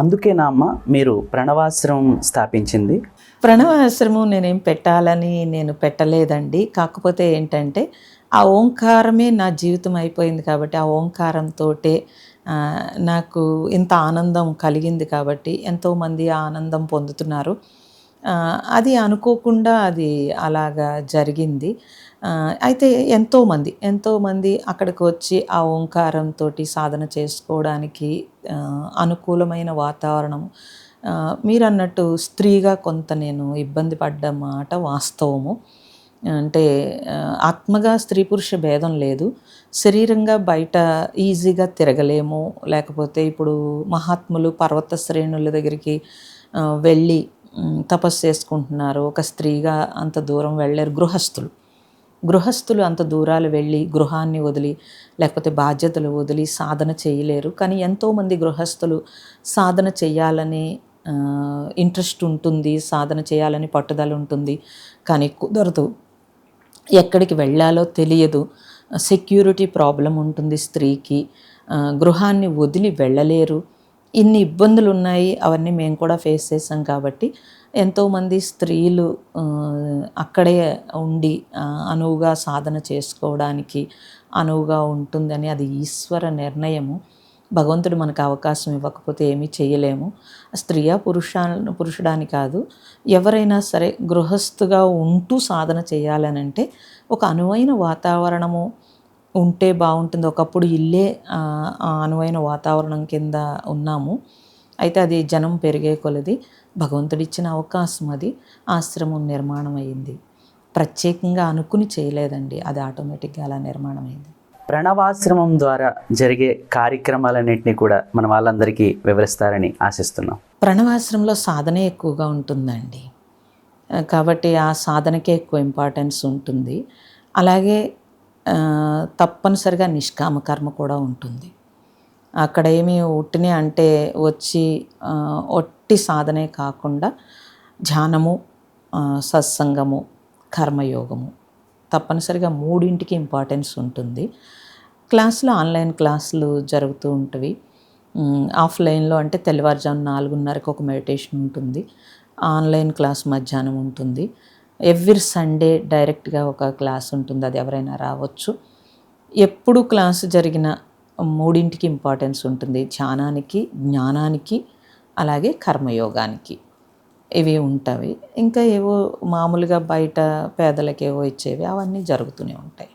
అందుకేనా అమ్మ మీరు ప్రణవాశ్రమం స్థాపించింది? ప్రణవాశ్రమం నేనేం పెట్టాలని నేను పెట్టలేదండి. కాకపోతే ఏంటంటే ఆ ఓంకారమే నా జీవితం అయిపోయింది కాబట్టి ఆ ఓంకారంతో నాకు ఇంత ఆనందం కలిగింది కాబట్టి ఎంతోమంది ఆనందం పొందుతున్నారు. అది అనుకోకుండా అది అలాగా జరిగింది. అయితే ఎంతోమంది ఎంతోమంది అక్కడికి వచ్చి ఆ ఓంకారంతో సాధన చేసుకోవడానికి అనుకూలమైన వాతావరణం. మీరు అన్నట్టు స్త్రీగా కొంత నేను ఇబ్బంది పడ్డ మాట వాస్తవము. అంటే ఆత్మగా స్త్రీ పురుష భేదం లేదు. శరీరంగా బయట ఈజీగా తిరగలేము. లేకపోతే ఇప్పుడు మహాత్ములు పర్వత శ్రేణుల దగ్గరికి వెళ్ళి తపస్సు చేసుకుంటున్నారు. ఒక స్త్రీగా అంత దూరం వెళ్ళారు గృహస్థులు. గృహస్థులు అంత దూరాలు వెళ్ళి గృహాన్ని వదిలి లేకపోతే బాధ్యతలు వదిలి సాధన చేయలేరు. కానీ ఎంతోమంది గృహస్థులు సాధన చేయాలని ఇంట్రెస్ట్ ఉంటుంది సాధన చేయాలని పట్టుదల ఉంటుంది. కానీ కుదరదు. ఎక్కడికి వెళ్ళాలో తెలియదు. సెక్యూరిటీ ప్రాబ్లం ఉంటుంది స్త్రీకి. గృహాన్ని వదిలి వెళ్ళలేరు. ఇన్ని ఇబ్బందులు ఉన్నాయి అవన్నీ మేము కూడా ఫేస్ చేసాం కాబట్టి ఎంతోమంది స్త్రీలు అక్కడే ఉండి అనువుగా సాధన చేసుకోవడానికి అనువుగా ఉంటుందని అది ఈశ్వర నిర్ణయము. భగవంతుడు మనకు అవకాశం ఇవ్వకపోతే ఏమీ చేయలేము. స్త్రీయా పురుషా పురుషుడాని కాదు ఎవరైనా సరే గృహస్థుగా ఉంటూ సాధన చేయాలనంటే ఒక అనువైన వాతావరణము ఉంటే బాగుంటుంది. ఒకప్పుడు ఇల్లే అనువైన వాతావరణం కింద ఉన్నాము. అయితే అది జనం పెరిగే కొలది భగవంతుడు ఇచ్చిన అవకాశం అది. ఆశ్రమం నిర్మాణం అయింది ప్రత్యేకంగా అనుకుని చేయలేదండి. అది ఆటోమేటిక్గా అలా నిర్మాణం అయింది ప్రణవాశ్రమం ద్వారా జరిగే కార్యక్రమాలన్నింటినీ కూడా మన వాళ్ళందరికీ వివరిస్తారని ఆశిస్తున్నాం. ప్రణవాశ్రమంలో సాధనే ఎక్కువగా ఉంటుందండి. కాబట్టి ఆ సాధనకే ఎక్కువ ఇంపార్టెన్స్ ఉంటుంది. అలాగే తప్పనిసరిగా నిష్కామ కర్మ కూడా ఉంటుంది. అక్కడ ఏమి ఉట్టినే అంటే వచ్చి ఒట్టి సాధనే కాకుండా ధ్యానము సత్సంగము కర్మయోగము తప్పనిసరిగా మూడింటికి ఇంపార్టెన్స్ ఉంటుంది. క్లాసులు ఆన్లైన్ క్లాసులు జరుగుతూ ఉంటవి. ఆఫ్లైన్లో అంటే తెల్లవారుజాము నాలుగున్నరకు ఒక మెడిటేషన్ ఉంటుంది. ఆన్లైన్ క్లాస్ మధ్యాహ్నం ఉంటుంది. ఎవ్రీ సండే డైరెక్ట్గా ఒక క్లాస్ ఉంటుంది అది ఎవరైనా రావచ్చు. ఎప్పుడు క్లాసు జరిగిన మూడింటికి ఇంపార్టెన్స్ ఉంటుంది ధ్యానానికి జ్ఞానానికి అలాగే కర్మయోగానికి. ఇవి ఉంటాయి ఇంకా ఏవో మామూలుగా బయట పేదలకు ఏవో ఇచ్చేవి అవన్నీ జరుగుతూనే ఉంటాయి.